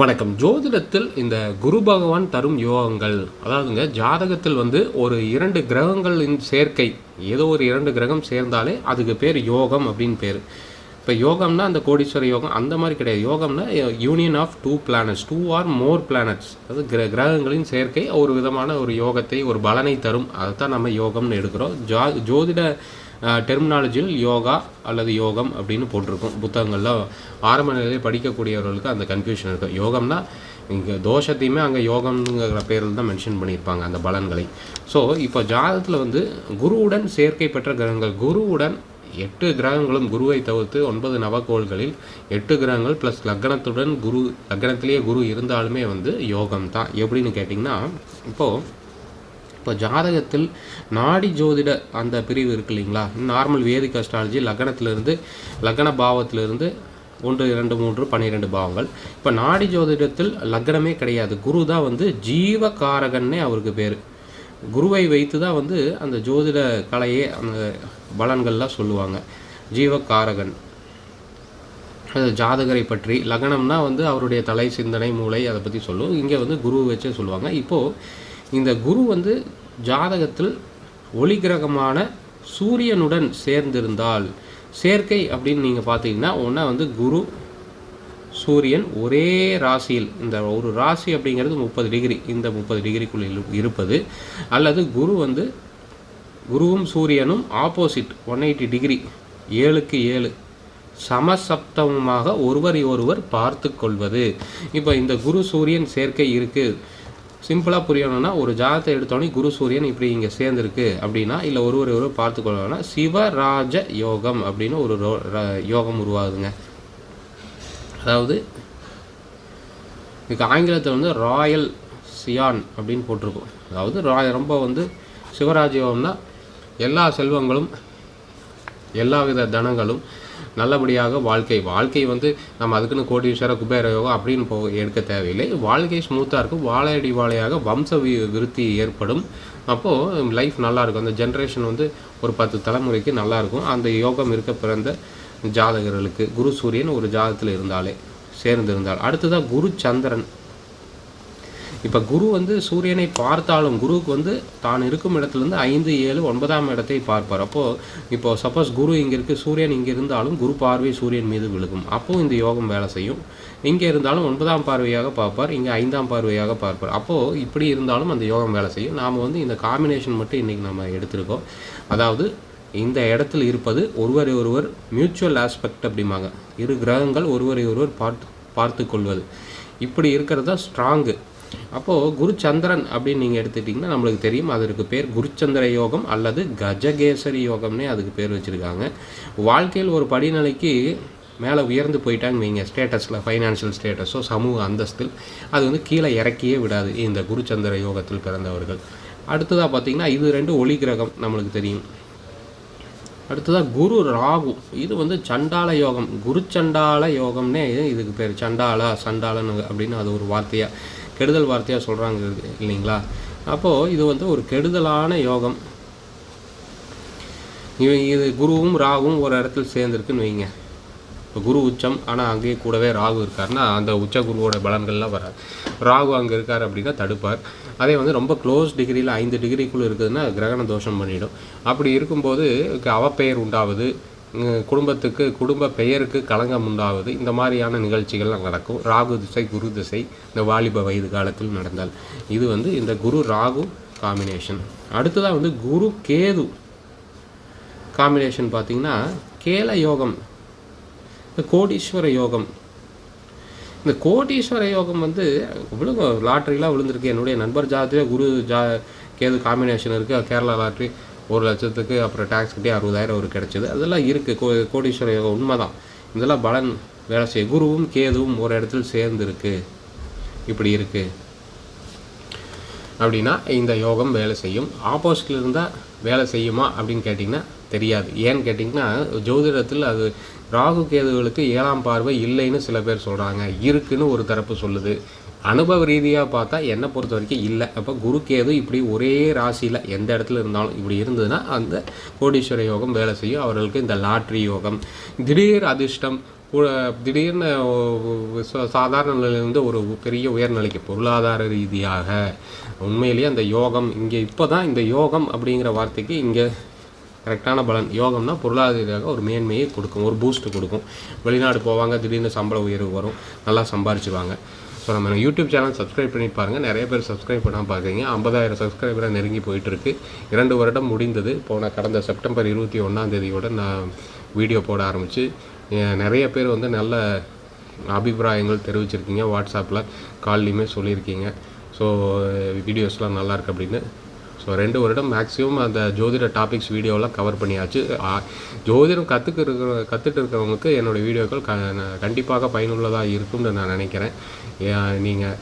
வணக்கம். ஜோதிடத்தில் இந்த குரு பகவான் தரும் யோகங்கள் அதாவதுங்க ஜாதகத்தில் வந்து ஒரு இரண்டு கிரகங்களின் சேர்க்கை ஏதோ ஒரு இரண்டு கிரகம் சேர்ந்தாலே அதுக்கு பேர் யோகம் அப்படின்னு பேர். இப்போ யோகம்னா அந்த கோடீஸ்வர யோகம் அந்த மாதிரி கிடையாது. யோகம்னா union of two planets two or more planets அதாவது கிர கிரகங்களின் சேர்க்கை ஒரு விதமான ஒரு யோகத்தை ஒரு பலனை தரும். அதுதான் நம்ம யோகம்னு எடுக்கிறோம். ஜா ஜோதிட டெர்மினாலஜியில் யோகா அல்லது யோகம் அப்படின்னு போட்டிருக்கும். புத்தகங்களில் ஆரம்ப நிலையிலே படிக்கக்கூடியவர்களுக்கு அந்த கன்ஃபியூஷன் இருக்கும் யோகம்னா இங்கே தோஷத்தையுமே அங்கே யோகம்ங்கிற பேரில் தான் மென்ஷன் பண்ணியிருப்பாங்க அந்த பலன்களை. ஸோ இப்போ ஜாதகத்தில் வந்து குருவுடன் சேர்க்கை பெற்ற கிரகங்கள் குருவுடன் எட்டு கிரகங்களும் குருவை தவிர்த்து ஒன்பது நவக்கோள்களில் எட்டு கிரகங்கள் ப்ளஸ் லக்னத்துடன் குரு லக்னத்திலேயே குரு இருந்தாலுமே வந்து யோகம் தான் எப்படின்னு கேட்டிங்கன்னா இப்போது இப்போ ஜாதகத்தில் நாடி ஜோதிட அந்த பிரிவு இருக்கு இல்லைங்களா? நார்மல் வேதிக் அஸ்ட்ராலஜி லக்னத்திலிருந்து லக்ன பாவத்திலிருந்து ஒன்று இரண்டு மூன்று பன்னிரெண்டு பாவங்கள். இப்போ நாடி ஜோதிடத்தில் லக்னமே கிடையாது. குரு தான் வந்து ஜீவகாரகன்னே அவருக்கு பேர். குருவை வைத்து தான் வந்து அந்த ஜோதிட கலையே அந்த பலன்கள்லாம் சொல்லுவாங்க. ஜீவகாரகன். அது ஜாதகரை பற்றி. லக்னம்னா வந்து அவருடைய தலை சிந்தனை மூளை அதை பற்றி சொல்லும். இங்கே வந்து குரு வச்சே சொல்லுவாங்க. இப்போது இந்த குரு வந்து ஜாதகத்தில் ஒளி கிரகமான சூரியனுடன் சேர்ந்திருந்தால் சேர்க்கை அப்படின்னு நீங்கள் பார்த்தீங்கன்னா ஒன்றா வந்து குரு சூரியன் ஒரே ராசியில் இந்த ஒரு ராசி அப்படிங்கிறது முப்பது டிகிரி இந்த முப்பது டிகிரிக்குள் இருப்பது. அல்லது குரு வந்து குருவும் சூரியனும் ஆப்போசிட் ஒன் எயிட்டி டிகிரி ஏழுக்கு ஏழு சமசப்தமாக ஒருவரை ஒருவர் பார்த்து கொள்வது. இப்போ இந்த குரு சூரியன் சேர்க்கை இருக்குது சிம்பிளாக புரியணும்னா ஒரு ஜாதத்தை எடுத்தோடனே குரு சூரியன் இப்படி இங்கே சேர்ந்துருக்கு அப்படின்னா இல்லை ஒரு ஒருவர் பார்த்து கொள்ளணும்னா சிவராஜ யோகம் அப்படின்னு ஒரு யோகம் உருவாகுதுங்க. அதாவது இதுக்கு ஆங்கிலத்தில் வந்து ராயல் சியான் அப்படின்னு போட்டிருக்கோம். அதாவது ராய ரொம்ப வந்து சிவராஜ யோகம்னா எல்லா செல்வங்களும் எல்லா வித தனங்களும் நல்லபடியாக வாழ்க்கை. வாழ்க்கை வந்து நம்ம அதுக்குன்னு கோடீஸ்வர குபேர யோகம் அப்படின்னு போ எடுக்க தேவையில்லை. வாழ்க்கை ஸ்மூத்தாக இருக்கும். வாழையடி வாழையாக வம்ச வி விருத்தி ஏற்படும். அப்போது லைஃப் நல்லாயிருக்கும் அந்த ஜென்ரேஷன் வந்து ஒரு பத்து தலைமுறைக்கு நல்லாயிருக்கும் அந்த யோகம் இருக்க பிறந்த ஜாதகர்களுக்கு குரு சூரியன் ஒரு ஜாதகத்தில் இருந்தாலே சேர்ந்து இருந்தால் அடுத்ததாக குரு சந்திரன். இப்போ குரு வந்து சூரியனை பார்த்தாலும் குருவுக்கு வந்து தான் இருக்கும் இடத்துலேருந்து ஐந்து ஏழு ஒன்பதாம் இடத்தை பார்ப்பார். அப்போது இப்போ சப்போஸ் குரு இங்கே இருக்குது சூரியன் இங்கே இருந்தாலும் குரு பார்வை சூரியன் மீது விழுகும். அப்போது இந்த யோகம் வேலை செய்யும். இங்கே இருந்தாலும் ஒன்பதாம் பார்வையாக பார்ப்பார் இங்கே ஐந்தாம் பார்வையாக பார்ப்பார். அப்போது இப்படி இருந்தாலும் அந்த யோகம் வேலை செய்யும். நாம் வந்து இந்த காம்பினேஷன் மட்டும் இன்றைக்கி நம்ம எடுத்திருக்கோம். அதாவது இந்த இடத்தில் இருப்பது ஒருவரை ஒருவர் மியூச்சுவல் ஆஸ்பெக்ட் அப்படிம்பாங்க. இரு கிரகங்கள் ஒருவரை ஒருவர் பார்த்து பார்த்து கொள்வது. இப்படி இருக்கிறது தான் ஸ்ட்ராங்கு அப்போது குருச்சந்திரன் அப்படின்னு நீங்கள் எடுத்துட்டிங்கன்னா நம்மளுக்கு தெரியும். அதற்கு பேர் குருச்சந்திர யோகம் அல்லது கஜகேசரி யோகம்னே அதுக்கு பேர் வச்சுருக்காங்க. வாழ்க்கையில் ஒரு படிநிலைக்கு மேலே உயர்ந்து போயிட்டாங்க நீங்கள் ஸ்டேட்டஸில் ஃபைனான்ஷியல் ஸ்டேட்டஸோ சமூக அந்தஸ்தில். அது வந்து கீழே இறக்கியே விடாது இந்த குருச்சந்திர யோகத்தில் பிறந்தவர்கள். அடுத்ததாக பார்த்திங்கன்னா இது ரெண்டு ஒளி கிரகம் நம்மளுக்கு தெரியும். அடுத்ததாக குரு ராகு. இது வந்து சண்டால யோகம். குரு சண்டால யோகம்னே இதுக்கு பேர். சண்டாலா சண்டாலன்னு அப்படின்னு அது ஒரு வார்த்தையாக கெடுதல் வார்த்தையாக சொல்கிறாங்க இல்லைங்களா? அப்போது இது வந்து ஒரு கெடுதலான யோகம். இது குருவும் ராகுவும் ஒரு இடத்துல சேர்ந்துருக்குன்னு வைங்க. இப்போ குரு உச்சம் ஆனால் அங்கேயே கூடவே ராகு இருக்காருன்னா அந்த உச்ச குருவோட பலன்கள்லாம் வராது. ராகு அங்கே இருக்கார் அப்படின்னா தடுப்பார். அதே வந்து ரொம்ப க்ளோஸ் டிகிரியில் ஐந்து டிகிரிக்குள்ளே இருக்குதுன்னா கிரகண தோஷம் பண்ணிடும். அப்படி இருக்கும்போது அவப்பெயர் உண்டாவது குடும்பத்துக்கு குடும்ப பெயருக்கு களங்கம் உண்டாவது இந்த மாதிரியான நிகழ்ச்சிகள்லாம் நடக்கும். ராகு திசை குரு திசை இந்த வாலிப வயது காலத்தில் நடந்தால். இது வந்து இந்த குரு ராகு காம்பினேஷன் அடுத்ததாக வந்து குரு கேது காம்பினேஷன் பார்த்திங்கன்னா கேல யோகம் இந்த கோடீஸ்வர யோகம். இந்த கோடீஸ்வர யோகம் வந்து விழுங்க லாட்ரிலாம் விழுந்திருக்கு. என்னுடைய நண்பர் ஜாதத்திலே குரு ஜா கேது காம்பினேஷன் இருக்குது கேரளா லாட்ரி ஒரு லட்சத்துக்கு அப்புறம் டேக்ஸ் கட்டி அறுபதாயிரம் ஒரு கிடச்சிது. அதெல்லாம் இருக்குது கோ கோடீஸ்வர யோகம் உண்மை தான் இதெல்லாம் பலன் வேலை செய்ய. குருவும் கேதுவும் ஒரு இடத்துல சேர்ந்துருக்கு. இப்படி இருக்குது அப்படின்னா இந்த யோகம் வேலை செய்யும். ஆப்போசிட்டில் இருந்தால் வேலை செய்யுமா அப்படின்னு கேட்டிங்கன்னா தெரியாது. ஏன்னு கேட்டிங்கன்னா ஜோதிடத்தில் அது ராகு கேதுகளுக்கு ஏழாம் பார்வை இல்லைன்னு சில பேர் சொல்கிறாங்க இருக்குன்னு ஒரு தரப்பு சொல்லுது. அனுபவ ரீதியாக பார்த்தா என்னை பொறுத்த வரைக்கும் இல்லை. அப்போ குரு கேது இப்படி ஒரே ராசியில் எந்த இடத்துல இருந்தாலும் இப்படி இருந்ததுன்னா அந்த கோடீஸ்வர யோகம் வேலை செய்யும். அவர்களுக்கு இந்த லாட்ரி யோகம் திடீர் அதிர்ஷ்டம் திடீர்னு சாதாரண நிலையிலிருந்து ஒரு பெரிய உயர்நிலைக்கு பொருளாதார ரீதியாக உண்மையிலேயே அந்த யோகம் இங்கே இப்போ தான் இந்த யோகம் அப்படிங்கிற வார்த்தைக்கு இங்கே கரெக்டான பலன். யோகம்னா பொருளாதார ரீதியாக ஒரு மேன்மையை கொடுக்கும் ஒரு பூஸ்ட் கொடுக்கும். வெளிநாடு போவாங்க திடீர்னு சம்பள உயர்வு வரும் நல்லா சம்பாரிச்சுவாங்க. ஸோ நம்ம யூடியூப் சேனல் சப்ஸ்கிரைப் பண்ணி பாருங்கள் நிறைய பேர் சப்ஸ்கிரைப் பண்ணால் பார்க்குறீங்க ஐம்பதாயிரம் சப்ஸ்கிரைபராக நெருங்கி போயிட்டுருக்கு. இரண்டு வருடம் முடிந்தது. போன கடந்த செப்டம்பர் இருபத்தி ஒன்றாந்தேதியோடு நான் வீடியோ போட ஆரம்பித்து நிறைய பேர் வந்து நல்ல அபிப்பிராயங்கள் தெரிவிச்சிருக்கீங்க. வாட்ஸ்அப்பில் கால்லையுமே சொல்லியிருக்கீங்க. ஸோ வீடியோஸ்லாம் நல்லாயிருக்கு அப்படின்னு ஸோ ரெண்டு வருடம் மேக்ஸிமம் அந்த ஜோதிட டாபிக்ஸ் வீடியோலாம் கவர் பண்ணியாச்சு. ஜோதிடம் கற்றுக்க இருக்கிற கற்றுட்டு இருக்கிறவங்களுக்கு என்னோடய வீடியோக்கள் க கண்டிப்பாக பயனுள்ளதாக இருக்கும்னு நான் நினைக்கிறேன். நீங்கள்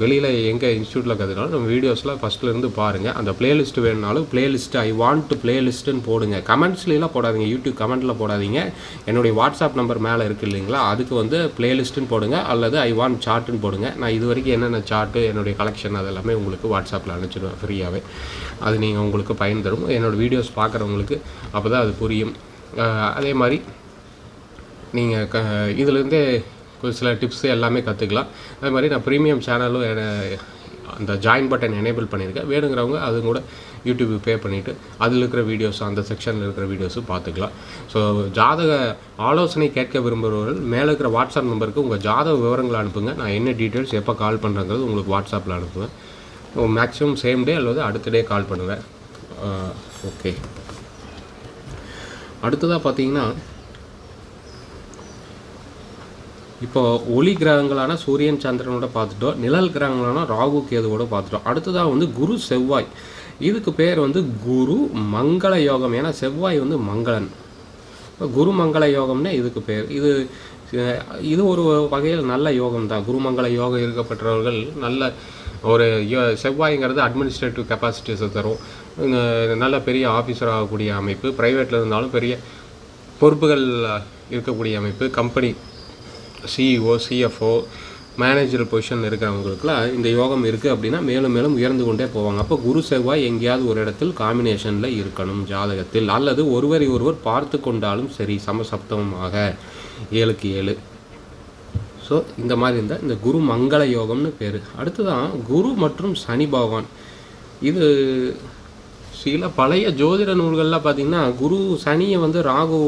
வெளியில் எங்கே இன்ஸ்டியூட்டில் கற்றுனாலும் நம்ம வீடியோஸ்லாம் ஃபஸ்ட்லேருந்து பாருங்கள் அந்த பிளேலிஸ்ட் வேணுனாலும் பிளேலிஸ்ட் ஐ வாண்ட் பிளேலிஸ்ட்டுன்னு போடுங்க. கமெண்ட்ஸ்லாம் போடாதீங்க. யூடியூப் கமெண்ட்டில் போடாதீங்க. என்னுடைய வாட்ஸ்அப் நம்பர் மேலே இருக்குது இல்லைங்களா? அதுக்கு வந்து பிளேலிஸ்ட்டுன்னு போடுங்க. அல்லது ஐ வாண்ட் சார்ட்டுன்னு போடுங்க. நான் இது வரைக்கும் என்னென்ன சார்ட்டு என்னுடைய கலெக்ஷன் அதெல்லாமே உங்களுக்கு வாட்ஸ்அப்பில் அனுப்பிச்சிடுவேன் ஃப்ரீயாகவே அது நீங்கள் உங்களுக்கு பயன் தரும். என்னோடய வீடியோஸ் பார்க்குறவங்களுக்கு அப்போ தான் அது புரியும். அதே மாதிரி நீங்கள் க இதுலேருந்தே ஒரு சில டிப்ஸ் எல்லாமே கற்றுக்கலாம் அதே மாதிரி நான் ப்ரீமியம் சேனலும் அந்த ஜாயின் பட்டன் எனேபிள் பண்ணியிருக்கேன். வேணுங்கிறவங்க அது கூட யூடியூப் பே பண்ணிவிட்டு அதில் இருக்கிற வீடியோஸ் அந்த செக்ஷனில் இருக்கிற வீடியோஸும் பார்த்துக்கலாம். ஸோ ஜாதக ஆலோசனை கேட்க விரும்புகிறவர்கள் மேலே இருக்கிற வாட்ஸ்அப் நம்பருக்கு உங்கள் ஜாதக விவரங்களை அனுப்புங்க. நான் என்ன டீட்டெயில்ஸ் எப்போ கால் பண்ணுறங்கிறது உங்களுக்கு வாட்ஸ்அப்பில் அனுப்புவேன். மேக்ஸிமம் சேம் டே அல்லது அடுத்த டே கால் பண்ணுவேன். ஓகே அடுத்ததாக பார்த்தீங்கன்னா இப்போ ஒளி கிரகங்களான சூரியன் சந்திரனோட பார்த்துட்டோம். நிழல் கிரகங்களான ராகு கேதுவோட பார்த்துட்டோம். அடுத்ததாக வந்து குரு செவ்வாய். இதுக்கு பேர் வந்து குரு மங்கள யோகம். ஏன்னா செவ்வாய் வந்து மங்களன். இப்போ குரு மங்கள யோகம்னே இதுக்கு பேர். இது இது ஒரு வகையில் நல்ல யோகம் தான் குருமங்கள யோகம் இருக்கப்பட்டவர்கள் நல்ல ஒரு யோ- செவ்வாய்ங்கிறது அட்மினிஸ்ட்ரேட்டிவ் கெப்பாசிட்டிஸை தரும். நல்ல பெரிய ஆஃபீஸர் ஆகக்கூடிய அமைப்பு. ப்ரைவேட்டில் இருந்தாலும் பெரிய பொறுப்புகள் இருக்கக்கூடிய அமைப்பு. Company CEO CFO manager position இருக்கிறவங்களுக்குலாம் இந்த யோகம் இருக்குது அப்படின்னா மேலும் மேலும் உயர்ந்து கொண்டே போவாங்க. அப்போ குரு செவ்வாய் எங்கேயாவது ஒரு இடத்தில் காம்பினேஷனில் இருக்கணும் ஜாதகத்தில். அல்லது ஒருவரை ஒருவர் பார்த்து கொண்டாலும் சரி சமசப்தமமாக ஏழுக்கு ஏழு. ஸோ இந்த மாதிரி இருந்தால் இந்த குரு மங்கள யோகம்னு பேர். அடுத்ததான் குரு மற்றும் சனி பகவான். இது சில பழைய ஜோதிட நூல்கள்லாம் பார்த்தீங்கன்னா குரு சனியை வந்து ராகு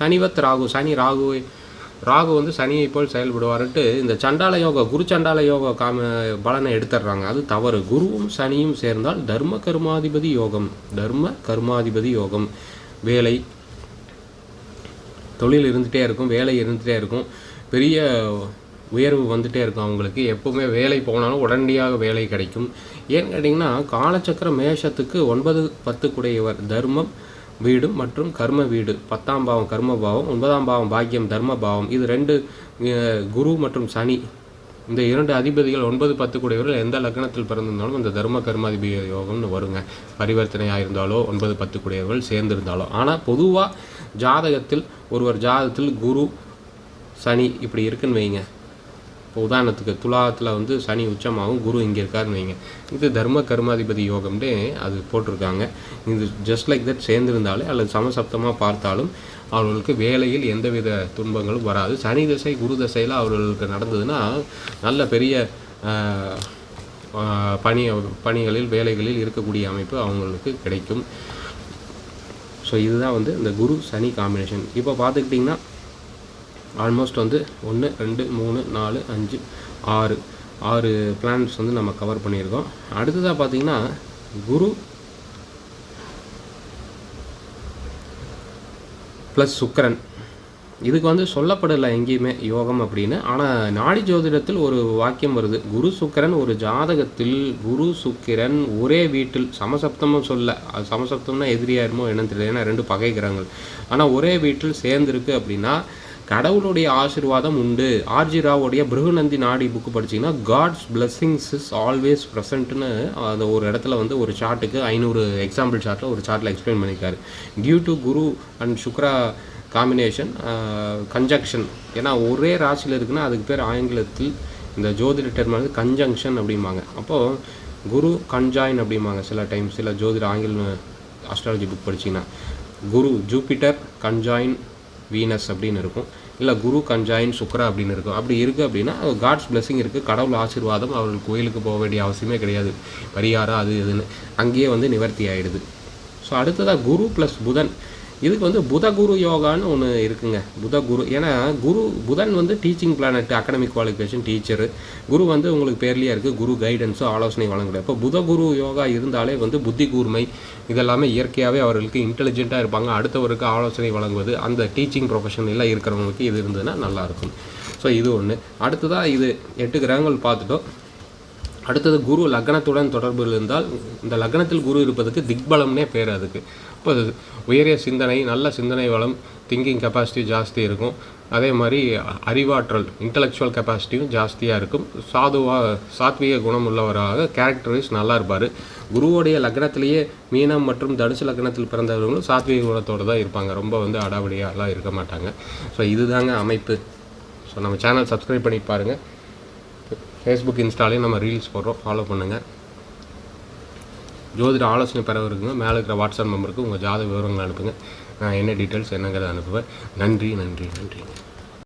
சனிவத் ராகு சனி ராகுவை ராகு வந்து சனியை போல் செயல்படுவார்ட்டு இந்த சண்டால யோகா குரு சண்டால யோகா காம பலனை எடுத்துடுறாங்க. அது தவறு. குருவும் சனியும் சேர்ந்தால் தர்ம கர்மாதிபதி யோகம். தர்ம கர்மாதிபதி யோகம். வேலை. தொழில் இருந்துகிட்டே இருக்கும் வேலை இருந்துகிட்டே இருக்கும். பெரிய உயர்வு வந்துட்டே இருக்கும் அவங்களுக்கு. எப்பவுமே வேலை போனாலும் உடனடியாக வேலை கிடைக்கும். ஏன்னு கேட்டிங்கன்னா காலச்சக்கர மேஷத்துக்கு ஒன்பது பத்து கூடையவர் தர்மம் வீடு மற்றும் கர்ம வீடு. பத்தாம் பாவம் கர்ம பாவம் ஒன்பதாம் பாவம் பாக்கியம் தர்ம பாவம். இது ரெண்டு குரு மற்றும் சனி. இந்த இரண்டு அதிபதிகள் ஒன்பது பத்து கூடியவர்கள் எந்த லக்னத்தில் பிறந்திருந்தாலும் இந்த தர்ம கர்மாதிபதி யோகம்னு வருங்க. பரிவர்த்தனையாக இருந்தாலோ ஒன்பது பத்து கூடியவர்கள் சேர்ந்திருந்தாலோ. ஆனால் பொதுவாக ஜாதகத்தில் ஒருவர் ஜாதகத்தில் குரு சனி இப்படி இருக்குன்னு வைங்க. இப்போ உதாரணத்துக்கு துலாத்தில் வந்து சனி உச்சமாகவும் குரு இங்கே இருக்காருன்னு வைங்க. இது தர்ம கர்மாதிபதி யோகம்னே அது போட்டிருக்காங்க. இது ஜஸ்ட் லைக் தட் சேர்ந்திருந்தாலே அல்லது சமசப்தமாக பார்த்தாலும் அவர்களுக்கு வேலையில் எந்தவித துன்பங்களும் வராது. சனி திசை குரு தசையில் அவர்களுக்கு நடந்ததுன்னா நல்ல பெரிய பணி பணிகளில் வேலைகளில் இருக்கக்கூடிய அமைப்பு அவங்களுக்கு கிடைக்கும். ஸோ இதுதான் வந்து இந்த குரு சனி காம்பினேஷன் இப்போ பார்த்துக்கிட்டிங்கன்னா ஆல்மோஸ்ட் வந்து ஒன்று ரெண்டு மூணு நாலு அஞ்சு ஆறு. ஆறு பிளான்ஸ் வந்து நம்ம கவர் பண்ணியிருக்கோம். அடுத்ததாக பார்த்தீங்கன்னா குரு ப்ளஸ் சுக்கிரன். இதுக்கு வந்து சொல்லப்படலை எங்கேயுமே யோகம் அப்படின்னு. ஆனால் நாடி ஜோதிடத்தில் ஒரு வாக்கியம் வருது. குரு சுக்கிரன் ஒரு ஜாதகத்தில் குரு சுக்கிரன் ஒரே வீட்டில் சமசப்தமும் சொல்ல அது சமசப்தம்னா எதிரியாயிருமோ என்னன்னு தெரியல. ஏன்னா ரெண்டு பகை கிரகங்கள் ஆனால் ஒரே வீட்டில் சேர்ந்துருக்கு அப்படின்னா கடவுளுடைய ஆசீர்வாதம் உண்டு. ஆர்ஜி ராவோடைய பிருகுநந்தி நாடி புக்கு படிச்சீங்கன்னா காட்ஸ் பிளஸ்ஸிங்ஸ் இஸ் ஆல்வேஸ் ப்ரெசன்ட்னு அந்த ஒரு இடத்துல வந்து ஒரு சார்ட்டுக்கு ஐநூறு எக்ஸாம்பிள் சார்ட்டில் ஒரு சார்ட்டில் எக்ஸ்பிளைன் பண்ணியிருக்காரு. Due to Guru and Shukra combination conjunction ஏன்னா ஒரே ராசியில் இருக்குன்னா அதுக்கு பேர் ஆங்கிலத்தில் இந்த ஜோதிட டெர்ம் வந்து கன்ஜங்ஷன் அப்படிம்பாங்க. அப்போது குரு கன்ஜாயின் அப்படிம்பாங்க சில டைம் சில ஜோதிட ஆங்கில அஸ்ட்ராலஜி புக் படிச்சீங்கன்னா. குரு ஜூபிட்டர் கன்ஜாயின் வீனஸ் அப்படின்னு இருக்கும். இல்லை குரு கஞ்சாயின் சுக்ரா அப்படின்னு இருக்கும். அப்படி இருக்குது அப்படின்னா காட்ஸ் பிளெஸிங் இருக்குது கடவுள் ஆசீர்வாதம் அவர்கள் கோயிலுக்கு போக வேண்டிய அவசியமே கிடையாது. பரிகாரம் அது இதுன்னு அங்கேயே வந்து நிவர்த்தி ஆயிடுது. ஸோ அடுத்ததாக குரு ப்ளஸ் புதன். இதுக்கு வந்து புத குரு யோகான்னு ஒன்று இருக்குங்க. புத குரு ஏன்னா குரு புதன் வந்து teaching planet academic qualification teacher Guru வந்து உங்களுக்கு பேர்லேயே இருக்குது குரு கைடன்ஸும் ஆலோசனை வழங்கக்கூடிய இப்போ புத குரு யோகா இருந்தாலே வந்து புத்தி கூர்மை இதெல்லாமே இயற்கையாகவே அவர்களுக்கு இன்டெலிஜென்ட்டாக இருப்பாங்க. அடுத்தவருக்கு ஆலோசனை வழங்குவது அந்த டீச்சிங் ப்ரொஃபஷன் எல்லாம் இருக்கிறவங்களுக்கு இது இருந்ததுன்னா நல்லாயிருக்கும் ஸோ இது ஒன்று அடுத்ததாக இது எட்டு கிரகங்கள் பார்த்துட்டோம். அடுத்தது குரு லக்னத்துடன் தொடர்பில் இருந்தால் இந்த லக்னத்தில் குரு இருப்பதுக்கு திக்பலம்னே பேர் அதுக்கு. இப்போ அது உயரிய சிந்தனை நல்ல சிந்தனை வளம் திங்கிங் கெப்பாசிட்டி ஜாஸ்தி இருக்கும். அதே மாதிரி அறிவாற்றல் இன்டலெக்சுவல் கெப்பாசிட்டியும் ஜாஸ்தியாக இருக்கும். சாதுவாக சாத்விக குணம் உள்ளவராக கேரக்டரைஸ் நல்லா இருப்பார். குருவோடைய லக்னத்திலேயே மீனம் மற்றும் தனுசு லக்னத்தில் பிறந்தவர்களும் சாத்விக குணத்தோடு தான் இருப்பாங்க. ரொம்ப வந்து அடாவடியாலாம் இருக்க மாட்டாங்க. ஸோ இதுதாங்க அமைப்பு. ஸோ நம்ம சேனல் சப்ஸ்கிரைப் பண்ணி பாருங்கள் ஃபேஸ்புக் இன்ஸ்டாலையும் நம்ம ரீல்ஸ் போடுறோம். ஃபாலோ பண்ணுங்கள் ஜோதிட ஆலோசனை பெறவருக்குங்க மேலே இருக்கிற வாட்ஸ்அப் நம்பருக்கு உங்கள் ஜாத விவரங்கள் அனுப்புங்க. நான் என்ன டீட்டெயில்ஸ் என்னங்கிறத அனுப்புவேன். நன்றி நன்றி நன்றி.